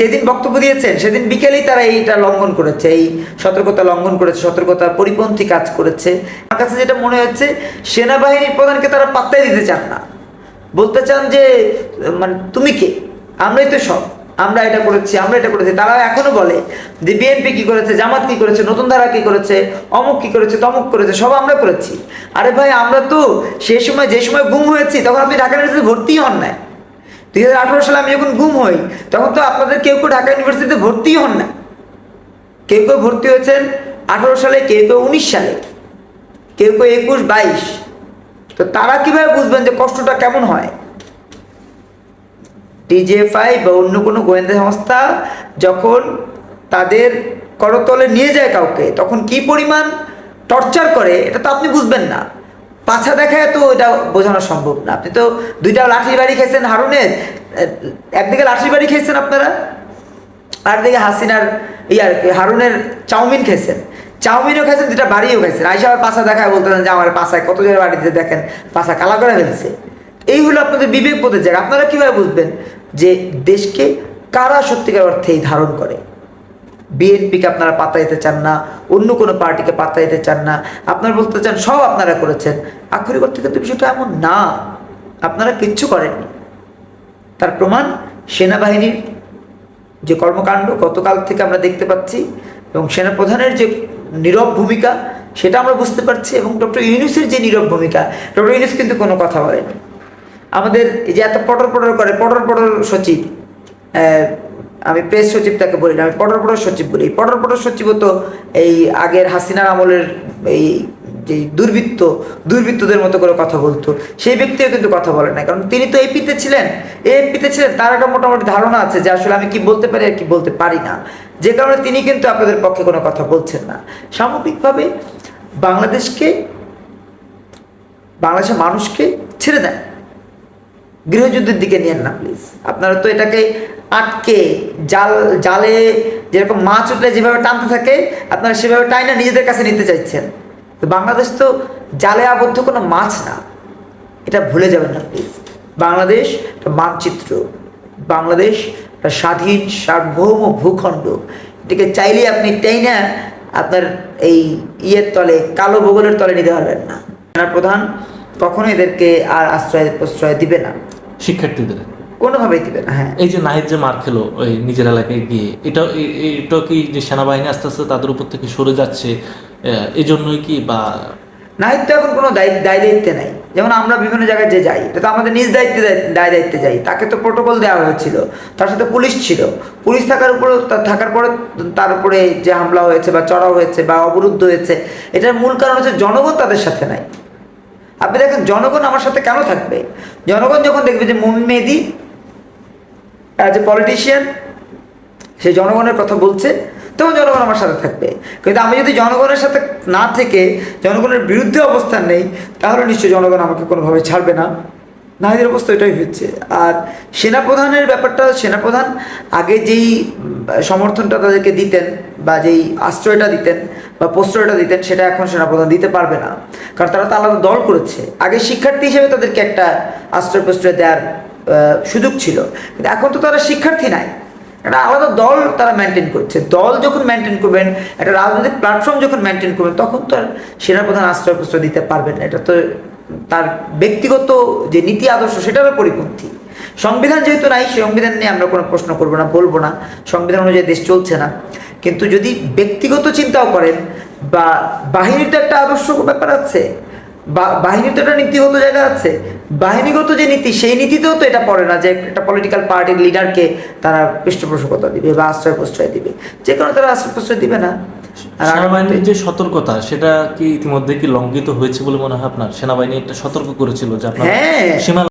যেদিন বক্তব্য দিয়েছেন, সেদিন বিকেলেই তারা এইটা লঙ্ঘন করেছে, এই সতর্কতা লঙ্ঘন করেছে সতর্কতা পরিপন্থী কাজ করেছে। আমার কাছে যেটা মনে হচ্ছে, সেনাবাহিনীর প্রধানকে তারা পাত্তাই দিতে চান না। বলতে চান যে মানে তুমি কে? আমরাই তো সব। আমরা এটা করেছি, আমরা এটা করেছি। তারা এখনও বলে যে, বিএনপি কি করেছে? জামাত কি করেছে? নতুন ধারা কি করেছে? অমুক কি করেছে? তমুক করেছে? সব আমরা করেছি। আরে ভাই, আমরা তো সে সময়, যে সময় গুম হয়েছি, তখন আপনি ঢাকা ভর্তি হন না দুই হাজার আঠারো সালে আমি যখন গুম হই, তখন তো আপনাদের কেউ কেউ ঢাকা ইউনিভার্সিটিতে ভর্তি হন না। কেউ কেউ ভর্তি হয়েছেন আঠারো সালে, কেউ কেউ উনিশ সালে, কেউ কেউ একুশ, বাইশ। তো তারা কীভাবে বুঝবেন যে কষ্টটা কেমন হয়? ডিজিএফআই বা অন্য কোনো গোয়েন্দা সংস্থা যখন তাদের করতলে নিয়ে যায় কাউকে, তখন কি পরিমাণ টর্চার করে, এটা তো আপনি বুঝবেন না। পাছা দেখায় তো এটা বোঝানো সম্ভব না। আপনি তো দুইটা লাঠির বাড়ি খেয়েছেন হারুনের, একদিকে লাঠির বাড়ি খেয়েছেন আপনারা আর দিকে হাসিনার ইয়ার হারুনের চাউমিন খেয়েছেন। চাউমিনও খেয়েছেন দুটা বাড়িও খেয়েছেন। আইসা আবার পাশা দেখায় বলতেন যে আমার পাশায় কত জনের বাড়িতে দেখেন পাশা কালা করে ফেলছে। এই হলো আপনাদের বিবেক বোধের জায়গা। আপনারা কীভাবে বুঝবেন যে দেশকে কারা সত্যিকার অর্থেই ধারণ করে? বিএনপিকে আপনারা পাত্তা দিতে চান না, অন্য কোনো পার্টিকে পাত্তা দিতে চান না, আপনারা বলতে চান সব আপনারা করেছেন। আক্ষরিক অর্থে কিন্তু বিষয়টা এমন না, আপনারা কিচ্ছু করেননি। তার প্রমাণ, সেনাবাহিনীর যে কর্মকাণ্ড গতকাল থেকে আমরা দেখতে পাচ্ছি এবং সেনাপ্রধানের যে নীরব ভূমিকা, সেটা আমরা বুঝতে পারছি এবং ডক্টর ইউনুসের যে নীরব ভূমিকা, ডক্টর ইউনুস কিন্তু কোনো কথা বলেনি আমাদের এই যে এত পটর পটর করে, পটর পটর সচিব আমি প্রেস সচিব তাকে বলি না, আমি পটর পটর সচিব বলি। পটর পটর সচিবও তো এই আগের হাসিনার আমলের এই যে দুর্বৃত্ত, দুর্বৃত্তদের মতো করে কথা বলতো। সেই ব্যক্তিও কিন্তু কথা বলে না কারণ তিনি তো এপিতে ছিলেন। এপিতে ছিলেন, তার একটা মোটামুটি ধারণা আছে যে আসলে আমি কি বলতে পারি আর কি বলতে পারি না। যে কারণে তিনি কিন্তু আপনাদের পক্ষে কোনো কথা বলছেন না। সামগ্রিকভাবে বাংলাদেশকে, বাংলাদেশের মানুষকে ছেড়ে দেন। গৃহযুদ্ধের দিকে নিয়েন না প্লিজ আপনারা তো এটাকে আটকে, জাল, জালে যেরকম মাছ উঠলে যেভাবে টানতে থাকে, আপনারা সেভাবে টাইনা নিজেদের কাছে নিতে চাইছেন। তো বাংলাদেশ তো জালে আবদ্ধ কোনো মাছ না। এটা ভুলে যাবেন না প্লিজ বাংলাদেশ একটা মানচিত্র। বাংলাদেশ একটা স্বাধীন, সার্বভৌম ভূখণ্ড। এটাকে চাইলে আপনি টাইনা আপনার এই ইয়ের তলে, কালো ভূগোলের তলে নিতে পারবেন না। প্রধান কখনো এদেরকে আর আশ্রয়, প্রশ্রয় দিবে না। শিক্ষার্থীদের। কোনোভাবেই দিবে না হ্যাঁ। এই যে নাহিদ যে মার খেলো ওই নিজের এলাকায় গিয়ে এটা এটা কি যে সেনাবাহিনী আস্তে আস্তে তাদের উপর থেকে সরে যাচ্ছে এই জন্যই কি বা নাহিদ তো এখন কোনো দায় দায় দায়িত্বে নাই। যেমন আমরা বিভিন্ন জায়গায় যে যাই এটা তো আমাদের নিজ দায়িত্বে দায়- দায় দায়িত্বে যাই। তাকে তো প্রোটোকল দেওয়া হয়েছিল তার সাথে পুলিশ ছিল। পুলিশ থাকার উপরে থাকার পরে তার উপরে যে হামলা হয়েছে বা চড়াও হয়েছে বা অবরুদ্ধ হয়েছে এটার মূল কারণ হচ্ছে জনগণ তাদের সাথে নাই। আপনি দেখেন, জনগণ আমার সাথে কেন থাকবে? জনগণ যখন দেখবে যে মুমিন মেহেদি অ্যাজ এ পলিটিশিয়ান সে জনগণের কথা বলছে, তখন জনগণ আমার সাথে থাকবে। কিন্তু আমি যদি জনগণের সাথে না থেকে জনগণের বিরুদ্ধে অবস্থান নেই, তাহলে নিশ্চয়ই জনগণ আমাকে কোনোভাবে ছাড়বে না। নাহিদের অবস্থা এটাই হচ্ছে। আর সেনাপ্রধানের ব্যাপারটা, সেনাপ্রধান আগে যেই সমর্থনটা তাদেরকে দিতেন বা যেই আশ্রয়টা দিতেন বা প্রশ্রয়টা দিতেন, সেটা এখন সেনাপ্রধান দিতে পারবে না। কারণ তারা তো আলাদা দল করেছে। আগে শিক্ষার্থী হিসেবে তাদেরকে একটা আশ্রয় প্রশ্রয় দেওয়ার সুযোগ ছিল। কিন্তু এখন তো তারা শিক্ষার্থী নাই। একটা আলাদা দল তারা মেনটেন করছে। দল যখন মেনটেন করবেন, একটা রাজনৈতিক প্ল্যাটফর্ম যখন মেনটেন করবেন, তখন তো আর সেনাপ্রধান আশ্রয় প্রশ্রয় দিতে পারবেন না। এটা তো তার ব্যক্তিগত যে নীতি আদর্শ সেটারও পরিপন্থী। সংবিধান যেহেতু নাই, সংবিধান নিয়ে আমরা কোনো প্রশ্ন করব না, বলব না। সংবিধান অনুযায়ী দেশ চলছে না। কিন্তু যদি ব্যক্তিগত চিন্তাও করেন বা বাহিনীর তো একটা আদর্শ ব্যাপার আছে বা- বাহিনীর তো একটা নীতিগত জায়গা আছে বাহিনীগত যে নীতি সেই নীতিতেও তো এটা পড়ে না যে একটা পলিটিক্যাল পার্টির লিডারকে তারা পৃষ্ঠপোষকতা দিবে বা আশ্রয় প্রশ্রয় দিবে। যে কারণে তারা আশ্রয় প্রশ্রয় দিবে না। আর সেনাবাহিনীর যে সতর্কতা সেটা কি ইতিমধ্যে কি লঙ্ঘিত হয়েছে বলে মনে হয় আপনার? সেনাবাহিনী একটা সতর্ক করেছিল যে আপনার হ্যাঁ। সীমা